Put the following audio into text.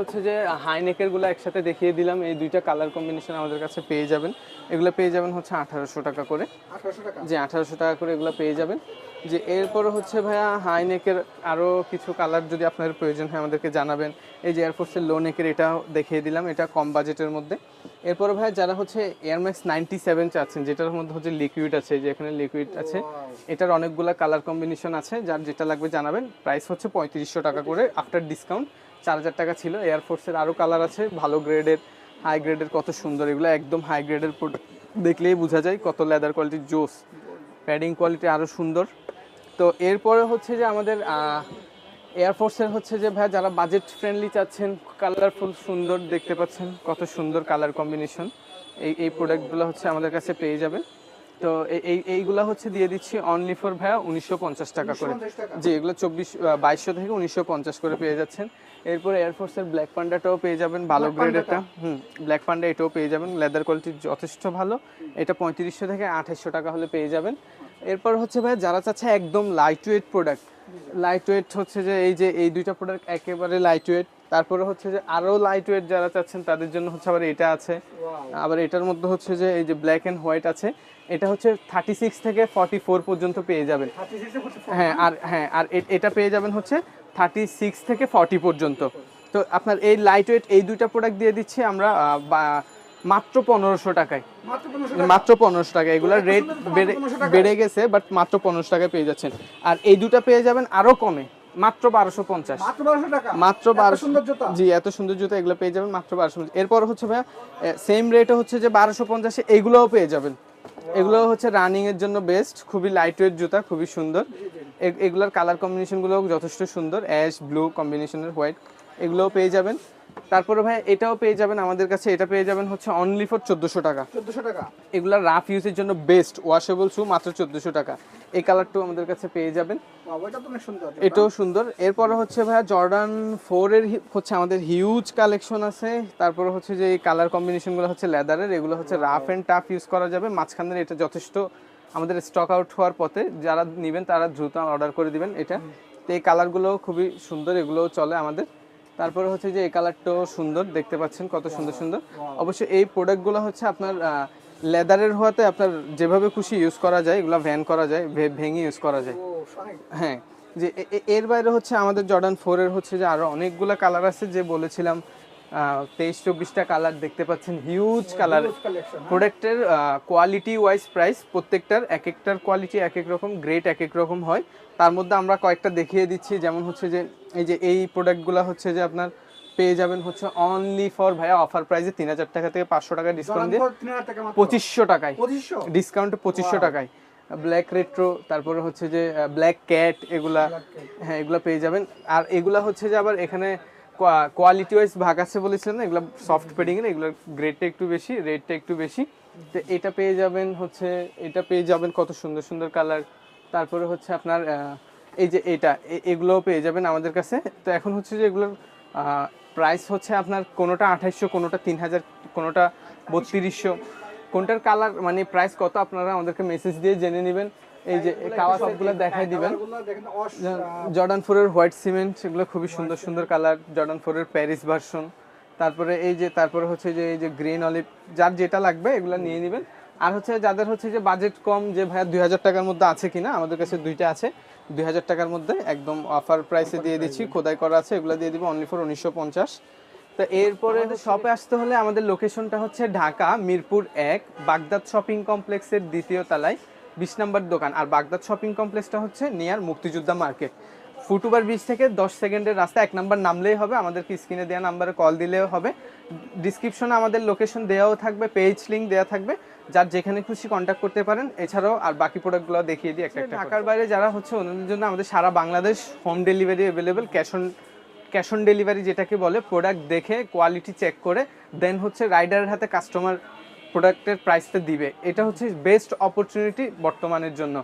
হচ্ছে যে হাইনেকেরগুলো একসাথে দেখিয়ে দিলাম। এই দুইটা কালার কম্বিনেশন আমাদের কাছে পেয়ে যাবেন। এগুলো পেয়ে যাবেন হচ্ছে আঠারোশো টাকা করে। যে আঠারোশো টাকা করে এগুলো পেয়ে যাবেন। যে এরপরে হচ্ছে ভাইয়া হাইনেকের আরও কিছু কালার যদি আপনাদের প্রয়োজন হয় আমাদেরকে জানাবেন। এই যে এয়ারফোর্সের লো নেকের এটা দেখিয়ে দিলাম এটা কম বাজেটের মধ্যে। এরপরে ভাইয়া যারা হচ্ছে এয়ারম্যাক্স নাইনটি সেভেন চাচ্ছেন যেটার মধ্যে হচ্ছে লিকুইড আছে যে এখানে লিকুইড আছে এটার অনেকগুলো কালার কম্বিনেশন আছে যার যেটা লাগবে জানাবেন। প্রাইস হচ্ছে পঁয়ত্রিশশো টাকা করে আফটার ডিসকাউন্ট চার হাজার টাকা ছিল। এয়ারফোর্সের আরও কালার আছে। ভালো গ্রেডের হাই গ্রেডের কত সুন্দর। এগুলো একদম হাই গ্রেডের দেখলেই বোঝা যায় কত লেদার কোয়ালিটির জোস। প্যাডিং কোয়ালিটি আরও সুন্দর। তো এরপরে হচ্ছে যে আমাদের এয়ারফোর্সের হচ্ছে যে ভাই যারা বাজেট ফ্রেন্ডলি চাচ্ছেন কালারফুল সুন্দর দেখতে পাচ্ছেন, কত সুন্দর কালার কম্বিনেশন এই এই প্রোডাক্টগুলো হচ্ছে আমাদের কাছে পেয়ে যাবেন। তো এই- এইগুলা এইগুলো হচ্ছে দিয়ে দিচ্ছি অনলি ফর ভাইয়া উনিশশো পঞ্চাশ টাকা করে। যে জি এগুলো চব্বিশ বাইশশো থেকে উনিশশো পঞ্চাশ করে পেয়ে যাচ্ছেন। এরপরে এয়ারফোর্সের ব্ল্যাক পান্ডাটাও পেয়ে যাবেন ভালো Black গ্রেড একটা। হুম ব্ল্যাক পান্ডা এটাও পেয়ে যাবেন লেদার কোয়ালিটি যথেষ্ট ভালো। এটা পঁয়ত্রিশশো থেকে আঠাশশো টাকা হলে পেয়ে যাবেন। এরপর হচ্ছে ভাই যারা চাচ্ছে একদম light weight product light weight হচ্ছে যে এই যে এই দুইটা প্রোডাক্ট একেবারে লাইট ওয়েট তারপরে হচ্ছে যে আরও লাইট ওয়েট যারা চাচ্ছেন তাদের জন্য হচ্ছে আবার এটা আছে। আবার এটার মধ্যে হচ্ছে যে এই যে ব্ল্যাক অ্যান্ড হোয়াইট আছে এটা হচ্ছে থার্টি সিক্স থেকে ফর্টি ফোর পর্যন্ত পেয়ে যাবেন। হ্যাঁ আর হ্যাঁ আর এটা পেয়ে যাবেন হচ্ছে থার্টি সিক্স থেকে ফর্টি পর্যন্ত। তো আপনার এই লাইট ওয়েট এই দুইটা প্রোডাক্ট দিয়ে দিচ্ছি আমরা বা- মাত্র পনেরোশো টাকায়। মাত্র পনেরোশো টাকা? এগুলোর রেট বেড়ে বেড়ে গেছে বাট মাত্র পনেরোশো টাকায় পেয়ে যাচ্ছেন। আর এই দুটো পেয়ে যাবেন আরও কমে মাত্র বারোশো পঞ্চাশ। মাত্র বারোশো জি এত সুন্দর জুতো এগুলো পেয়ে যাবেন মাত্র বারোশো এরপর হচ্ছে ভাইয়া সেম রেটে হচ্ছে যে বারোশো পঞ্চাশে এগুলোও পেয়ে যাবেন। এগুলো হচ্ছে রানিং এর জন্য বেস্ট খুবই লাইট ওয়েট জুতা খুবই সুন্দর। এগুলোর কালার কম্বিনেশনগুলো যথেষ্ট সুন্দর অ্যাশ ব্লু কম্বিনেশনের হোয়াইট এগুলোও পেয়ে যাবেন। তারপরে ভাই এটাও পেয়ে যাবেন আমাদের কাছে এটা পেয়ে যাবেন হচ্ছে অনলি ফর চোদ্দোশো টাকা। চোদ্দশো টাকা? এগুলো রাফ ইউজের জন্য বেস্ট ওয়াশেবল শু মাত্র চোদ্দোশো টাকা। এই কালারটাও আমাদের কাছে পেয়ে যাবেন। এটাও সুন্দর। এরপরে হচ্ছে ভাইয়া জর্ডান ফোর এর হচ্ছে আমাদের হিউজ কালেকশন আছে। তারপরে হচ্ছে যে এই কালার কম্বিনেশনগুলো হচ্ছে লেদারের এগুলো হচ্ছে রাফ এন্ড টাফ ইউজ করা যাবে। মাঝখানের এটা যথেষ্ট আমাদের স্টক আউট হওয়ার পথে। যারা নেবেন তারা দ্রুত অর্ডার করে দিবেন এটা। তো এই কালারগুলো খুবই সুন্দর এগুলোও চলে আমাদের। তারপরে হচ্ছে যে এই কালারটাও সুন্দর দেখতে পাচ্ছেন কত সুন্দর সুন্দর। অবশ্যই এই প্রোডাক্টগুলো হচ্ছে আপনার লেদারের হওয়াতে আপনার যেভাবে খুশি ইউজ করা যায় এগুলো ভ্যান করা যায় ভেঙে ইউজ করা যায়। হ্যাঁ যে এর বাইরে হচ্ছে আমাদের জর্ডান ফোরের হচ্ছে যে আরও অনেকগুলো কালার আছে যে বলেছিলাম তেইশ চব্বিশটা কালার দেখতে পাচ্ছেন হিউজ কালার প্রোডাক্টের কোয়ালিটি ওয়াইজ প্রাইস প্রত্যেকটার এক একটার কোয়ালিটি এক এক রকম গ্রেট এক এক রকম হয়। তার মধ্যে আমরা কয়েকটা দেখিয়ে দিচ্ছি যেমন হচ্ছে যে এই যে এই প্রোডাক্টগুলো হচ্ছে যে আপনার পেয়ে যাবেন হচ্ছে অনলি ফর ভাইয়া অফার প্রাইসে তিন হাজার টাকা থেকে পাঁচশো টাকা ডিসকাউন্ট দিয়ে পঁচিশশো টাকায়। ডিসকাউন্ট পঁচিশশো টাকায়। ব্ল্যাক রেট্রো তারপরে হচ্ছে যে ব্ল্যাক ক্যাট এগুলা হ্যাঁ এগুলা পেয়ে যাবেন। আর এগুলা হচ্ছে যে আবার এখানে কোয়ালিটি ওয়াইজ ভাগ আছে বলেছিলেন না, এগুলো সফট পেডিং এর এগুলোর গ্রেডটা একটু বেশি রেটটা একটু বেশি। তো এটা পেয়ে যাবেন হচ্ছে, এটা পেয়ে যাবেন কত সুন্দর সুন্দর কালার তারপরে হচ্ছে আপনার এই যে এটা এগুলোও পেয়ে যাবেন আমাদের কাছে। তো এখন হচ্ছে যে এগুলোর প্রাইস হচ্ছে আপনার কোনোটা আঠাইশশো, কোনোটা তিন হাজার কোনোটা বত্রিশশো। কোনটার কালার মানে প্রাইস কত আপনারা আমাদেরকে মেসেজ দিয়ে জেনে নেবেন। এই যে কাওয়া সবগুলো দেখাই দিবেন। কালারগুলো জর্ডান ফোরের হোয়াইট সিমেন্ট এগুলো খুবই সুন্দর সুন্দর কালার। জর্ডান ফোরের প্যারিস ভার্সন। তারপরে এই যে তারপরে হচ্ছে যে এই যে গ্রিন অলিভ যার যেটা লাগবে এগুলো নিয়ে নেবেন। আর হচ্ছে যাদের হচ্ছে যে বাজেট কম যে ভাইয়া দুই হাজার টাকার মধ্যে আছে কিনা আমাদের কাছে দুইটা আছে। দুই হাজার টাকার মধ্যে একদম অফার প্রাইসে দিয়ে দিচ্ছি খোদাই করা আছে এগুলো দিয়ে দিব অনলি ফর উনিশশো পঞ্চাশ। তো এরপরে শপে আসতে হলে আমাদের লোকেশনটা হচ্ছে ঢাকা মিরপুর এক বাগদাদ শপিং কমপ্লেক্সের দ্বিতীয় তলায়। বিশ নম্বর দোকান আর বাগদাদ শপিং কমপ্লেক্সটা হচ্ছে নিয়ার মুক্তিযোদ্ধা মার্কেট। ফুটওভার ব্রিজ থেকে দশ সেকেন্ডের রাস্তা এক নাম্বার নামলেই হবে, আমাদেরকে স্ক্রিনে দেওয়া নাম্বারে কল দিলেও হবে। ডিসক্রিপশনে আমাদের লোকেশন দেওয়াও থাকবে পেজ লিঙ্ক দেওয়া থাকবে, যার যেখানে খুশি কন্ট্যাক্ট করতে পারেন। এছাড়াও আর বাকি প্রোডাক্টগুলো দেখিয়ে দিই, একটা ঢাকার বাইরে যারা হচ্ছে ওনাদের জন্য আমাদের সারা Bangladesh home delivery available cash on cash on delivery যেটাকে বলে প্রোডাক্ট দেখে কোয়ালিটি চেক করে দেন হচ্ছে রাইডারের হাতে কাস্টমার প্রোডাক্টের প্রাইসটা দিবে। এটা হচ্ছে বেস্ট অপরচুনিটি বর্তমানের জন্য।